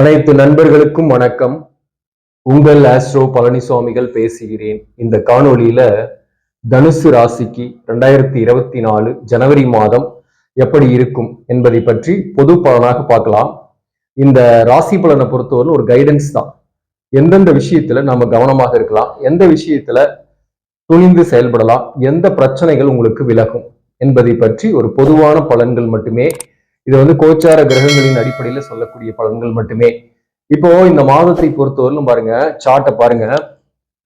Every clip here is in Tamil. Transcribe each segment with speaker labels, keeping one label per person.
Speaker 1: அனைத்து நண்பர்களுக்கும் வணக்கம். உங்கள் ஆஸ்ட்ரோ பழனிசுவாமிகள் பேசுகிறேன். இந்த காணொளியில தனுசு ராசிக்கு ரெண்டாயிரத்தி இருபத்தி நாலு ஜனவரி மாதம் எப்படி இருக்கும் என்பதை பற்றி பொது பலனாக பார்க்கலாம். இந்த ராசி பலனை பொறுத்தவரை ஒரு கைடன்ஸ் தான். எந்தெந்த விஷயத்துல நாம கவனமாக இருக்கலாம் எந்த விஷயத்துல துணிந்து செயல்படலாம் எந்த பிரச்சனைகள் உங்களுக்கு விலகும் என்பதை பற்றி ஒரு பொதுவான பலன்கள் மட்டுமே இது வந்து கோச்சார கிரகங்களின் அடிப்படையில் சொல்லக்கூடிய பலன்கள் மட்டுமே. இப்போ இந்த மாதத்தை பொறுத்தவரையிலும் பாருங்க சார்ட்டை பாருங்க.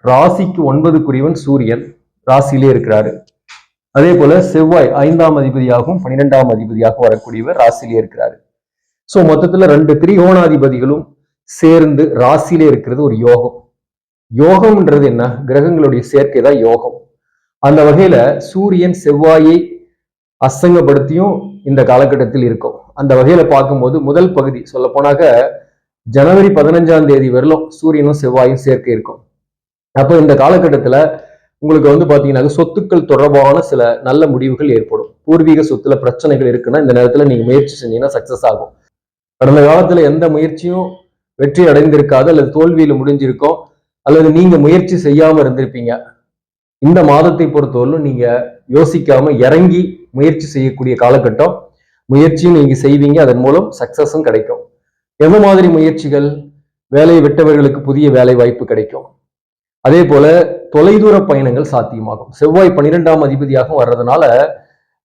Speaker 1: ராசிக்கு ஒன்பதுக்குரியவன் சூரியன் ராசியிலே இருக்கிறாரு. அதே போல செவ்வாய் ஐந்தாம் அதிபதியாகவும் பன்னிரெண்டாம் அதிபதியாகவும் வரக்கூடியவர் ராசியிலே இருக்கிறாரு. சோ மொத்தத்துல ரெண்டு திரிகோணாதிபதிகளும் சேர்ந்து ராசியிலே இருக்கிறது ஒரு யோகம். யோகம்ன்றது என்ன? கிரகங்களுடைய சேர்க்கை தான் யோகம். அந்த வகையில சூரியன் செவ்வாயை அசங்கப்படுத்தியும் இந்த காலகட்டத்தில் இருக்கும். அந்த வகையில பார்க்கும்போது முதல் பகுதி சொல்ல போனாக்க ஜனவரி பதினஞ்சாம் தேதி வரலும் சூரியனும் செவ்வாயும் சேர்க்கை இருக்கும். அப்போ இந்த காலகட்டத்துல உங்களுக்கு வந்து பாத்தீங்கன்னா சொத்துக்கள் தொடர்பான சில நல்ல முடிவுகள் ஏற்படும். பூர்வீக சொத்துல பிரச்சனைகள் இருக்குன்னா இந்த நேரத்துல நீங்க முயற்சி செஞ்சீங்கன்னா சக்சஸ் ஆகும். கடந்த காலத்துல எந்த முயற்சியும் வெற்றி அடைந்திருக்காது அல்லது தோல்வியில முடிஞ்சிருக்கும் அல்லது நீங்க முயற்சி செய்யாம இருந்திருப்பீங்க. இந்த மாதத்தை பொறுத்தவரையிலும் நீங்க யோசிக்காம இறங்கி முயற்சி செய்யக்கூடிய காலகட்டம். முயற்சியும் நீங்க செய்வீங்க அதன் மூலம் சக்சஸும் கிடைக்கும். எந்த மாதிரி முயற்சிகள்? வேலையை விட்டவர்களுக்கு புதிய வேலை வாய்ப்பு கிடைக்கும். அதே போல தொலைதூர பயணங்கள் சாத்தியமாகும். செவ்வாய் பன்னிரெண்டாம் அதிபதியாகவும் வர்றதுனால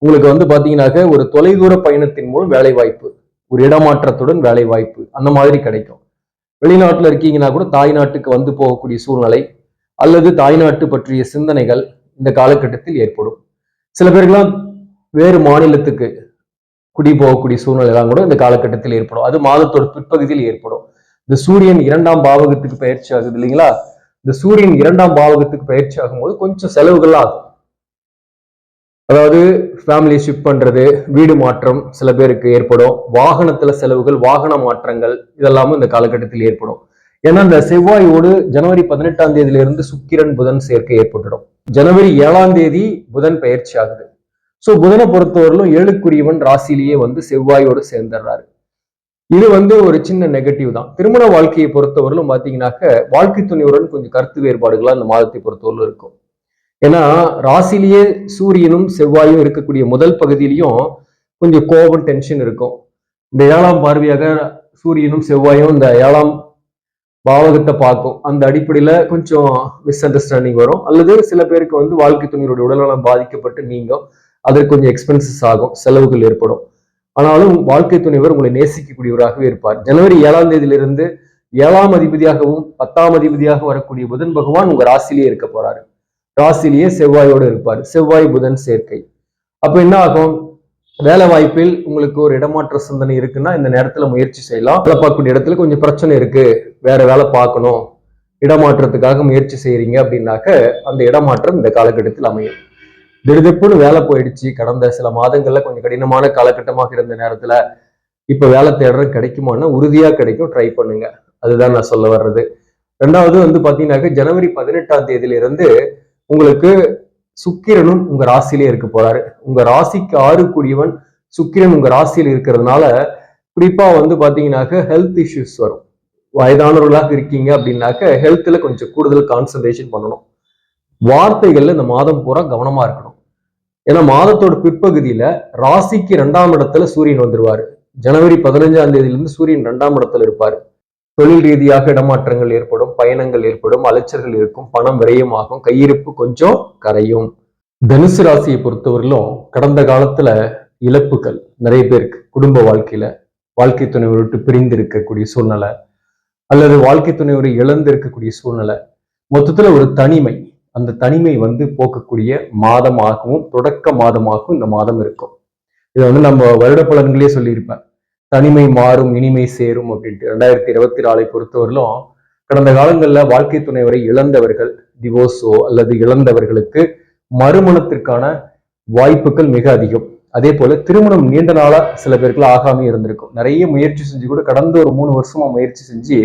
Speaker 1: உங்களுக்கு வந்து பார்த்தீங்கன்னாக்க ஒரு தொலைதூர பயணத்தின் மூலம் வேலை வாய்ப்பு ஒரு இடமாற்றத்துடன் வேலை வாய்ப்பு அந்த மாதிரி கிடைக்கும். வெளிநாட்டுல இருக்கீங்கன்னா கூட தாய்நாட்டுக்கு வந்து போகக்கூடிய சூழ்நிலை அல்லது தாய்நாட்டு பற்றிய சிந்தனைகள் இந்த காலகட்டத்தில் ஏற்படும். சில பேருக்கெல்லாம் வேறு மாநிலத்துக்கு குடி போகக்கூடிய சூழ்நிலைலாம் கூட இந்த காலகட்டத்தில் ஏற்படும். அது மாதத்தோட பிற்பகுதியில் ஏற்படும். இந்த சூரியன் இரண்டாம் பாவகத்துக்கு பயிற்சி ஆகுது இல்லைங்களா? இந்த சூரியன் இரண்டாம் பாவகத்துக்கு பயிற்சி ஆகும்போது கொஞ்சம் செலவுகள் ஆகும். அதாவது ஃபேமிலி ஷிஃப்ட் பண்றது வீடு மாற்றம் சில பேருக்கு ஏற்படும். வாகனத்துல செலவுகள் வாகன மாற்றங்கள் இதெல்லாமும் இந்த காலகட்டத்தில் ஏற்படும். ஏன்னா இந்த செவ்வாயோடு ஜனவரி பதினெட்டாம் தேதியிலிருந்து சுக்கிரன் புதன் சேர்க்கை ஏற்பட்டுடும். ஜனவரி ஏழாம் தேதி புதன் பயிற்சி ஆகுது. ஸோ புதனை பொறுத்தவரையிலும் ஏழுக்குரியவன் ராசிலேயே வந்து செவ்வாயோடு சேர்ந்துடுறாரு. இது வந்து ஒரு சின்ன நெகட்டிவ் தான். திருமண வாழ்க்கையை பொறுத்தவரையிலும் பார்த்தீங்கன்னாக்க வாழ்க்கை துணையுடன் கொஞ்சம் கருத்து வேறுபாடுகளாக இந்த மாதத்தை பொறுத்தவரையிலும் இருக்கும். ஏன்னா ராசிலேயே சூரியனும் செவ்வாயும் இருக்கக்கூடிய முதல் பகுதியிலையும் கொஞ்சம் கோபம் டென்ஷன் இருக்கும். இந்த ஏழாம் பார்வையாக சூரியனும் செவ்வாயும் இந்த ஏழாம் பாவகத்தை பார்க்கும். அந்த அடிப்படையில கொஞ்சம் மிஸ் அண்டர்ஸ்டாண்டிங் வரும். அல்லது சில பேருக்கு வந்து வாழ்க்கை துணையோட உடல்நலம் பாதிக்கப்பட்டு நீங்கும். அதற்கு கொஞ்சம் எக்ஸ்பென்சஸ் ஆகும் செலவுகள் ஏற்படும். ஆனாலும் வாழ்க்கை துணைவர் உங்களை நேசிக்கக்கூடியவராகவே இருப்பார். ஜனவரி ஏழாம் தேதியிலிருந்து ஏழாம் அதிபதியாகவும் பத்தாம் அதிபதியாக வரக்கூடிய புதன் பகவான் உங்க ராசிலேயே இருக்க போறாரு. ராசிலேயே செவ்வாயோடு இருப்பார். செவ்வாய் புதன் சேர்க்கை. அப்ப என்ன ஆகும்? வேலை வாய்ப்பில் உங்களுக்கு ஒரு இடமாற்ற சிந்தனை இருக்குன்னா இந்த நேரத்துல முயற்சி செய்யலாம். வேலை பார்க்கக்கூடிய இடத்துல கொஞ்சம் பிரச்சனை இருக்கு. வேற வேலை பார்க்கணும். இடமாற்றத்துக்காக முயற்சி செய்யறீங்க அப்படின்னாக்க அந்த இடமாற்றம் இந்த காலகட்டத்தில் அமையும். திடுதிப்புன்னு வேலை போயிடுச்சு. கடந்த சில மாதங்கள்ல கொஞ்சம் கடினமான காலகட்டமாக இருந்த நேரத்துல இப்ப வேலை தேடுறது கிடைக்குமான்னு உறுதியா கிடைக்கும். ட்ரை பண்ணுங்க. அதுதான் நான் சொல்ல வர்றது. ரெண்டாவது வந்து பாத்தீங்கன்னாக்க ஜனவரி பதினெட்டாம் தேதியில இருந்து உங்களுக்கு சுக்கிரனும் உங்க ராசியிலே இருக்க போறாரு. உங்க ராசிக்கு ஆறு கூடியவன் சுக்கிரன் உங்க ராசியில் இருக்கிறதுனால குறிப்பா வந்து பாத்தீங்கன்னாக்க ஹெல்த் இஷ்யூஸ் வரும். வயதானவர்களாக இருக்கீங்க அப்படின்னாக்க ஹெல்த்ல கொஞ்சம் கூடுதல் கான்சன்ட்ரேஷன் பண்ணணும். வார்த்தைகள்ல இந்த மாதம் பூரா கவனமா இருக்கணும். ஏன்னா மாதத்தோட பிற்பகுதியில ராசிக்கு ரெண்டாம் இடத்துல சூரியன் வந்துருவாரு. ஜனவரி பதினஞ்சாம் தேதியிலிருந்து சூரியன் ரெண்டாம் இடத்துல இருப்பாரு. தொழில் ரீதியாக இடமாற்றங்கள் ஏற்படும் பயணங்கள் ஏற்படும் அலைச்சல்கள் இருக்கும் பணம் விரயமாகும் கையிருப்பு கொஞ்சம் கரையும். தனுசு ராசியை பொறுத்தவரையிலும் கடந்த காலத்துல இழப்புகள் நிறைய பேருக்கு குடும்ப வாழ்க்கையில வாழ்க்கை துணைவர் விட்டு பிரிந்து இருக்கக்கூடிய சூழ்நிலை அல்லது வாழ்க்கை துணைவரை இழந்து இருக்கக்கூடிய சூழ்நிலை. மொத்தத்துல ஒரு தனிமை அந்த தனிமை வந்து போக்கக்கூடிய மாதமாகவும் தொடக்க மாதமாகவும் இந்த மாதம் இருக்கும். இதை வந்து நம்ம வருட பலன்களே சொல்லியிருப்பேன். தனிமை மாறும் இனிமை சேரும் அப்படின்ட்டு. ரெண்டாயிரத்தி இருபத்தி நாலை பொறுத்தவரையிலும் கடந்த காலங்களில் வாழ்க்கை துணைவரை இழந்தவர்கள் டிவோர்ஸோ அல்லது இழந்தவர்களுக்கு மறுமணத்திற்கான வாய்ப்புகள் மிக அதிகம். அதே போல திருமணம் நீண்ட நாளா சில பேருக்குள்ள ஆகாமே இருந்திருக்கும். நிறைய முயற்சி செஞ்சு கூட கடந்த ஒரு மூணு வருஷமா முயற்சி செஞ்சு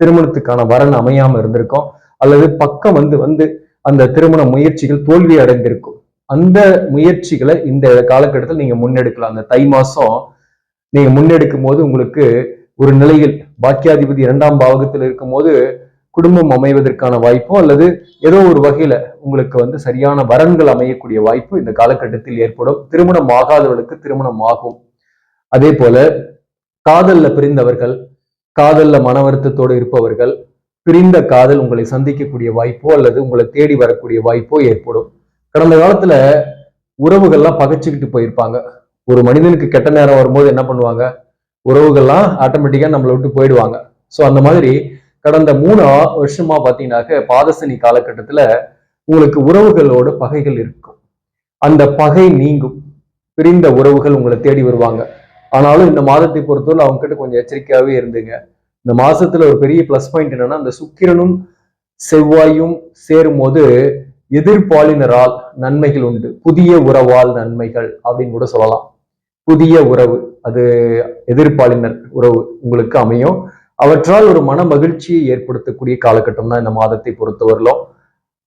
Speaker 1: திருமணத்துக்கான வரன் அமையாம இருந்திருக்கும். அல்லது பக்கம் வந்து வந்து அந்த திருமண முயற்சிகள் தோல்வி அடைந்திருக்கும். அந்த முயற்சிகளை இந்த காலகட்டத்தில் நீங்க முன்னெடுக்கலாம். அந்த தை மாசம் நீங்க முன்னெடுக்கும் போது உங்களுக்கு ஒரு நிலையில் பாக்கியாதிபதி இரண்டாம் பாவகத்தில் இருக்கும்போது குடும்பம் அமைவதற்கான வாய்ப்போ அல்லது ஏதோ ஒரு வகையில உங்களுக்கு வந்து சரியான வரன்கள் அமையக்கூடிய வாய்ப்பு இந்த காலகட்டத்தில் ஏற்படும். திருமணம் ஆகாதவர்களுக்கு திருமணம் ஆகும். அதே போல காதல்ல பிரிந்தவர்கள் காதல்ல மன வருத்தத்தோடு இருப்பவர்கள் பிரிந்த காதல் உங்களை சந்திக்கக்கூடிய வாய்ப்போ அல்லது உங்களை தேடி வரக்கூடிய வாய்ப்போ ஏற்படும். கடந்த காலத்துல உறவுகள்லாம் பகைச்சுக்கிட்டு போயிருப்பாங்க. ஒரு மனிதனுக்கு கெட்ட நேரம் வரும்போது என்ன பண்ணுவாங்க? உறவுகள்லாம் ஆட்டோமேட்டிக்கா நம்மளை விட்டு போயிடுவாங்க. ஸோ அந்த மாதிரி கடந்த மூணு வருஷமா பாத்தீங்கன்னாக்க பாதசனி காலகட்டத்துல உங்களுக்கு உறவுகளோட பகைகள் இருக்கும். அந்த பகை நீங்கும். பிரிந்த உறவுகள் உங்களை தேடி வருவாங்க. ஆனாலும் இந்த மாதத்தை பொறுத்தவரை அவங்க கிட்ட கொஞ்சம் எச்சரிக்கையாவே இருந்துங்க. இந்த மாசத்துல ஒரு பெரிய ப்ளஸ் பாயிண்ட் என்னன்னா அந்த சுக்கிரனும் செவ்வாயும் சேரும் போது எதிர்பாலினரால் நன்மைகள் உண்டு. புதிய உறவால் நன்மைகள் அப்படின்னு கூட சொல்லலாம். புதிய உறவு அது எதிர்பாலினர் உறவு உங்களுக்கு அமையும். அவற்றால் ஒரு மன மகிழ்ச்சியை ஏற்படுத்தக்கூடிய காலகட்டம் தான் இந்த மாதத்தை பொறுத்தவரையிலும்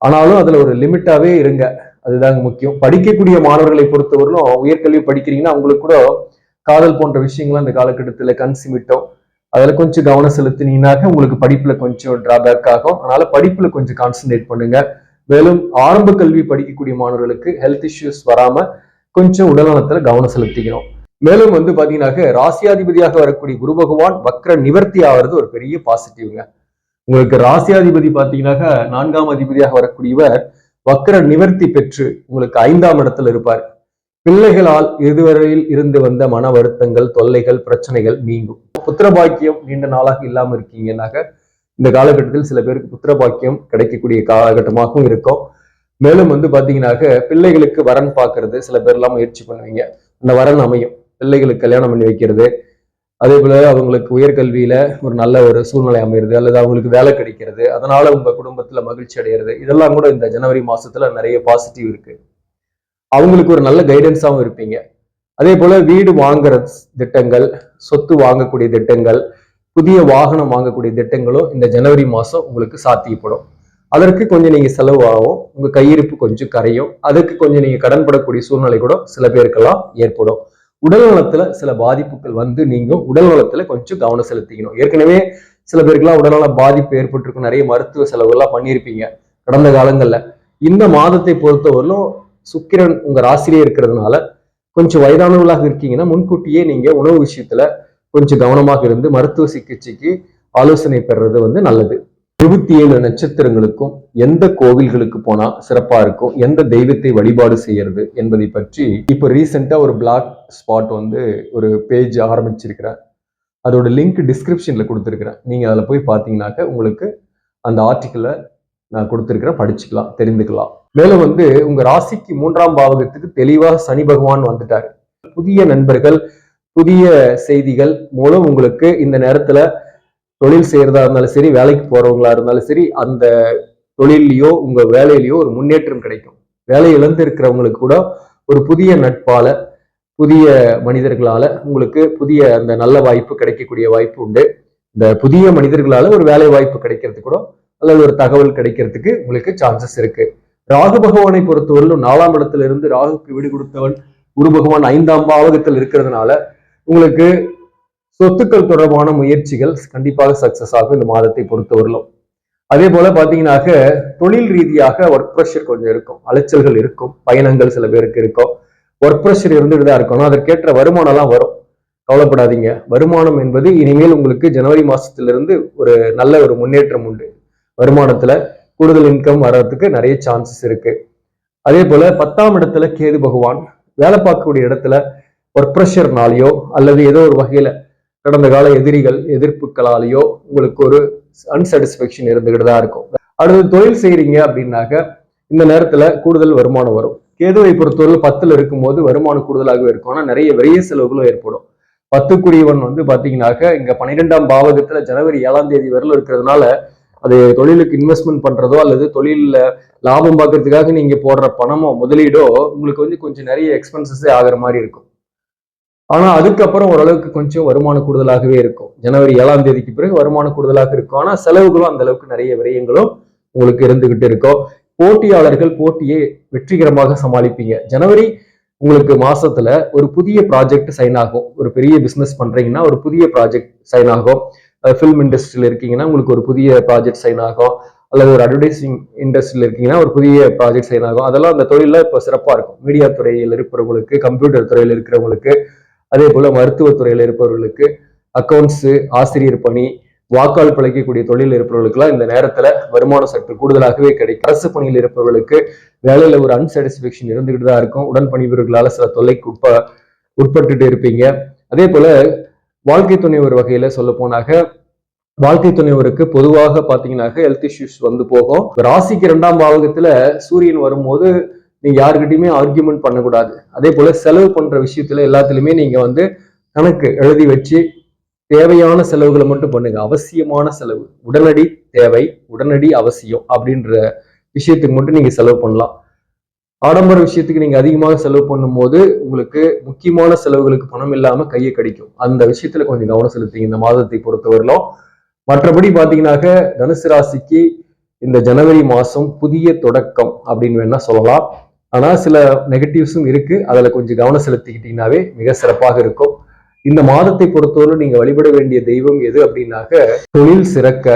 Speaker 1: ஆனாலும் அதுல ஒரு லிமிட்டாவே இருங்க. அதுதாங்க முக்கியம். படிக்கக்கூடிய மாணவர்களை பொறுத்தவரையிலும் உயர்கல்வி படிக்கிறீங்கன்னா அவங்களுக்கு கூட காதல் போன்ற விஷயங்கள்லாம் இந்த காலகட்டத்தில் கன்சிமிட்டோம் அதுல கொஞ்சம் கவனம் செலுத்தினீங்கனாக்க உங்களுக்கு படிப்புல கொஞ்சம் டிராபேக் ஆகும். அதனால படிப்பில் கொஞ்சம் கான்சென்ட்ரேட் பண்ணுங்க. மேலும் ஆரம்ப கல்வி படிக்கக்கூடிய மாணவர்களுக்கு ஹெல்த் இஷ்யூஸ் வராமல் கொஞ்சம் உடல்நலத்தில் கவனம் செலுத்திக்கணும். மேலும் வந்து பார்த்தீங்கன்னாக்க ராசியாதிபதியாக வரக்கூடிய குரு பகவான் வக்ர நிவர்த்தி ஆகிறது ஒரு பெரிய பாசிட்டிவ்ங்க உங்களுக்கு ராசியாதிபதி பாத்தீங்கன்னாக்க நான்காம் அதிபதியாக வரக்கூடியவர் வக்ர நிவர்த்தி பெற்று உங்களுக்கு ஐந்தாம் இடத்துல இருப்பார். பிள்ளைகளால் இதுவரையில் இருந்து வந்த மன வருத்தங்கள் தொல்லைகள் பிரச்சனைகள் நீங்கும். புத்திர பாக்கியம் நீண்ட நாளாக இல்லாம இருக்கீங்கன்னாக்க இந்த காலகட்டத்தில் சில பேருக்கு புத்திர பாக்கியம் கிடைக்கக்கூடிய காலகட்டமாகவும் இருக்கும். மேலும் வந்து பார்த்தீங்கன்னாக்க பிள்ளைகளுக்கு வரன் பார்க்கறது சில பேர் எல்லாம் முயற்சி பண்ணுவீங்க. அந்த வரன் அமையும். பிள்ளைகளுக்கு கல்யாணம் பண்ணி வைக்கிறது. அதே போல அவங்களுக்கு உயர்கல்வியில ஒரு நல்ல ஒரு சூழ்நிலை அமைகிறது அல்லது அவங்களுக்கு வேலை கிடைக்கிறது. அதனால உங்க குடும்பத்துல மகிழ்ச்சி அடைகிறது இதெல்லாம் கூட இந்த ஜனவரி மாசத்துல நிறைய பாசிட்டிவ் இருக்கு. அவங்களுக்கு ஒரு நல்ல கைடன்ஸாகவும் இருப்பீங்க. அதே போல வீடு வாங்குற திட்டங்கள் சொத்து வாங்கக்கூடிய திட்டங்கள் புதிய வாகனம் வாங்கக்கூடிய திட்டங்களும் இந்த ஜனவரி மாதம் உங்களுக்கு சாத்தியப்படும். அதற்கு கொஞ்சம் நீங்கள் செலவாகும் உங்கள் கையிருப்பு கொஞ்சம் கரையும் அதுக்கு கொஞ்சம் நீங்கள் கடன்படக்கூடிய சூழ்நிலை கூட சில பேருக்கெல்லாம் ஏற்படும். உடல் நலத்துல சில பாதிப்புகள் வந்து நீங்க உடல் நலத்துல கொஞ்சம் கவனம் செலுத்திக்கணும். ஏற்கனவே சில பேருக்குலாம் உடல்நல பாதிப்பு ஏற்பட்டிருக்கும். நிறைய மருத்துவ செலவுகள்லாம் பண்ணியிருப்பீங்க கடந்த காலங்கள்ல. இந்த மாதத்தை பொறுத்தவரையிலும் சுக்கிரன் உங்க ஆசிரியர் இருக்கிறதுனால கொஞ்சம் வயதானவர்களாக இருக்கீங்கன்னா முன்கூட்டியே நீங்க உணவு விஷயத்துல கொஞ்சம் கவனமாக இருந்து மருத்துவ சிகிச்சைக்கு ஆலோசனை பெறுறது வந்து நல்லது. இருபத்தி ஏழு நட்சத்திரங்களுக்கும் எந்த கோவில்களுக்கு போனா சிறப்பா இருக்கும்? எந்த தெய்வத்தை வழிபாடு செய்யறது என்பதை பற்றி இப்போ ரீசெண்டா ஒரு பிளாக் ஸ்பாட் வந்து ஒரு பேஜ் ஆரம்பிச்சிருக்கிறேன். அதோட லிங்க் டிஸ்கிரிப்ஷன்ல கொடுத்துருக்கிறேன். நீங்க அதில் போய் பார்த்தீங்கன்னாக்க உங்களுக்கு அந்த ஆர்டிக்கிளை நான் கொடுத்துருக்கிறேன். படிச்சுக்கலாம் தெரிந்துக்கலாம். மேலும் வந்து உங்க ராசிக்கு மூன்றாம் பாவகத்துக்கு தெளிவாக சனி பகவான் வந்துட்டாரு. புதிய நண்பர்கள் புதிய செய்திகள் மூலம் உங்களுக்கு இந்த நேரத்துல தொழில் செய்யறதா இருந்தாலும் சரி வேலைக்கு போறவங்களா இருந்தாலும் சரி அந்த தொழிலையோ உங்க வேலையிலையோ ஒரு முன்னேற்றம் கிடைக்கும். வேலை இழந்து இருக்கிறவங்களுக்கு கூட ஒரு புதிய நட்பால புதிய மனிதர்களால உங்களுக்கு புதிய அந்த நல்ல வாய்ப்பு கிடைக்கக்கூடிய வாய்ப்பு உண்டு. இந்த புதிய மனிதர்களால ஒரு வேலை வாய்ப்பு கிடைக்கிறது கூட அல்லது ஒரு தகவல் கிடைக்கிறதுக்கு உங்களுக்கு சான்சஸ் இருக்கு. ராகு பகவானை பொறுத்தவரையிலும் நாலாம் இடத்துல இருந்து ராகுக்கு வீடு கொடுத்தவன் குரு பகவான் ஐந்தாம் பாவகத்தில் இருக்கிறதுனால உங்களுக்கு சொத்துக்கள் தொடர்பான முயற்சிகள் கண்டிப்பாக சக்சஸ் ஆகும் இந்த மாதத்தை பொறுத்தவரையிலும். அதே போல பாத்தீங்கன்னாக்க தொழில் ரீதியாக ஒர்க் ப்ரெஷர் கொஞ்சம் இருக்கும். அலைச்சல்கள் இருக்கும். பயணங்கள் சில பேருக்கு இருக்கும். ஒர்க் ப்ரெஷர் இருந்துட்டு தான் இருக்கணும். அதற்கேற்ற வருமானம்லாம் வரும். கவலைப்படாதீங்க. வருமானம் என்பது இனிமேல் உங்களுக்கு ஜனவரி மாசத்திலிருந்து ஒரு நல்ல ஒரு முன்னேற்றம் உண்டு. வருமானத்துல கூடுதல் இன்கம் வர்றதுக்கு நிறைய சான்சஸ் இருக்கு. அதே போல பத்தாம் இடத்துல கேது பகவான் வேலை பார்க்கக்கூடிய இடத்துல ஒர்க் ப்ரெஷர்னாலேயோ அல்லது ஏதோ ஒரு வகையில கடந்த கால எதிரிகள் எதிர்ப்புகளாலேயோ உங்களுக்கு ஒரு அன்சாட்டிஸ்பேக்ஷன் இருந்துகிட்டு தான் இருக்கும். அடுத்து தொழில் செய்கிறீங்க அப்படின்னாக்க இந்த நேரத்துல கூடுதல் வருமானம் வரும். கேதுவை பொறுத்தவரை பத்துல இருக்கும்போது வருமானம் கூடுதலாகவே இருக்கும். ஆனா நிறைய வெறிய செலவுகளும் ஏற்படும். பத்துக்குரியவன் வந்து பாத்தீங்கன்னாக்க இங்க பன்னிரெண்டாம் பாவகத்துல ஜனவரி ஏழாம் தேதி வரல இருக்கிறதுனால அது தொழிலுக்கு இன்வெஸ்ட்மெண்ட் பண்றதோ அல்லது தொழில்ல லாபம் பார்க்கறதுக்காக நீங்க போடுற பணமோ முதலீடோ உங்களுக்கு வந்து கொஞ்சம் நிறைய எக்ஸ்பென்சஸே ஆகிற மாதிரி இருக்கும். ஆனா அதுக்கப்புறம் ஓரளவுக்கு கொஞ்சம் வருமானம் கூடுதலாகவே இருக்கும். ஜனவரி ஏழாம் தேதிக்கு பிறகு வருமானம் கூடுதலாக இருக்கும். ஆனா செலவுகளும் அந்த அளவுக்கு நிறைய விரயங்களும் உங்களுக்கு இருந்துகிட்டு இருக்கும். போட்டியாளர்கள் போட்டியை வெற்றிகரமாக சமாளிப்பீங்க. ஜனவரி உங்களுக்கு மாசத்துல ஒரு புதிய ப்ராஜெக்ட் சைன் ஆகும். ஒரு பெரிய பிசினஸ் பண்றீங்கன்னா ஒரு புதிய ப்ராஜெக்ட் சைன் ஆகும். ஃபிலிம் இண்டஸ்ட்ரியில் இருக்கீங்கன்னா உங்களுக்கு ஒரு புதிய ப்ராஜெக்ட் சைன் ஆகும். அல்லது ஒரு அட்வர்டைஸிங் இண்டஸ்ட்ரியில் இருக்கீங்கன்னா ஒரு புதிய ப்ராஜெக்ட் சைன் ஆகும். அதெல்லாம் அந்த தொழிலில் இப்போ சிறப்பாக இருக்கும். மீடியா துறையில் இருக்கிறவங்களுக்கு கம்ப்யூட்டர் துறையில் இருக்கிறவங்களுக்கு அதே போல் மருத்துவத் துறையில் இருப்பவர்களுக்கு அக்கௌண்ட்ஸு ஆசிரியர் பணி வாக்காள் பிழைக்கக்கூடிய தொழில் இருப்பவர்களுக்கெல்லாம் இந்த நேரத்தில் வருமானம் சற்று கூடுதலாகவே கிடைக்கும். அரசு பணியில் இருப்பவர்களுக்கு வேலையில் ஒரு அன்சாட்டிஸ்ஃபேக்ஷன் இருந்துகிட்டு தான் இருக்கும். உடன் பணிபுரிவர்களால சில தொல்லைக்கு உட்ப உட்பட்டுட்டு இருப்பீங்க. அதே போல் வாழ்க்கை துணை ஒரு வகையில சொல்ல போனாக வாழ்க்கை துணைவருக்கு பொதுவாக பாத்தீங்கன்னாக்க ஹெல்த் இஷ்யூஸ் வந்து போகும். ராசிக்கு இரண்டாம் பாவகத்துல சூரியன் வரும்போது நீங்க யாருக்கிட்டையுமே ஆர்கியூமெண்ட் பண்ணக்கூடாது. அதே போல செலவு பண்ற விஷயத்துல எல்லாத்துலயுமே நீங்க வந்து கணக்கு எழுதி வச்சு தேவையான செலவுகளை மட்டும் பண்ணுங்க. அவசியமான செலவு. உடனடி தேவை உடனடி அவசியம் அப்படின்ற விஷயத்துக்கு மட்டும் நீங்க செலவு பண்ணலாம். ஆடம்பர விஷயத்துக்கு நீங்க அதிகமாக செலவு பண்ணும்போது உங்களுக்கு முக்கியமான செலவுகளுக்கு பணம் இல்லாம கையை கடிக்கும். அந்த விஷயத்துல கொஞ்சம் கவனம் செலுத்திங்க. இந்த மாதத்தை பொறுத்தவரையிலும். மற்றபடி பாத்தீங்கன்னாக்க தனுசு ராசிக்கு இந்த ஜனவரி மாசம் புதிய தொடக்கம் அப்படின்னு வேணா சொல்லலாம். ஆனா சில நெகட்டிவ்ஸும் இருக்கு. அதுல கொஞ்சம் கவனம் செலுத்திக்கிட்டீங்கன்னாவே மிக சிறப்பாக இருக்கும். இந்த மாதத்தை பொறுத்தவரை நீங்க வழிபட வேண்டிய தெய்வம் எது அப்படின்னாக்க தொழில் சிறக்க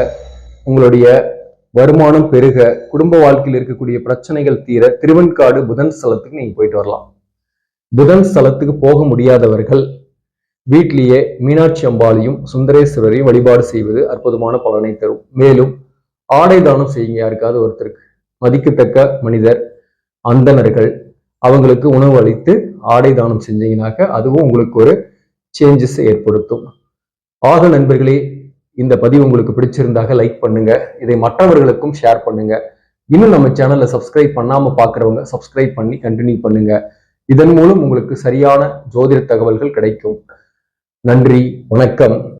Speaker 1: உங்களுடைய வருமானம் பெருக குடும்ப வாழ்க்கையில் இருக்கக்கூடிய பிரச்சனைகள் தீர திருவெண்காடு புதன் ஸ்தலத்துக்கு நீங்க போயிட்டு வரலாம். புதன் ஸ்தலத்துக்கு போக முடியாதவர்கள் வீட்டிலேயே மீனாட்சி அம்பாளையும் சுந்தரேஸ்வரரையும் வழிபாடு செய்வது அற்புதமான பலனை தரும். மேலும் ஆடை தானம் செய்யுங்க யாருக்காவது ஒருத்தருக்கு. மதிக்கத்தக்க மனிதர் அந்தணர்கள் அவங்களுக்கு உணவு அளித்து ஆடை தானம் செஞ்சீங்கனாக்க அதுவும் உங்களுக்கு ஒரு சேஞ்சஸ் ஏற்படுத்தும். ஆக நண்பர்களே இந்த பதிவு உங்களுக்கு பிடிச்சிருந்தாக லைக் பண்ணுங்க. இதை மற்றவர்களுக்கும் ஷேர் பண்ணுங்க. இன்னும் நம்ம சேனலை சப்ஸ்கிரைப் பண்ணாம பாக்குறவங்க சப்ஸ்கிரைப் பண்ணி கண்டினியூ பண்ணுங்க. இதன் மூலம் உங்களுக்கு சரியான ஜோதிட தகவல்கள் கிடைக்கும். நன்றி வணக்கம்.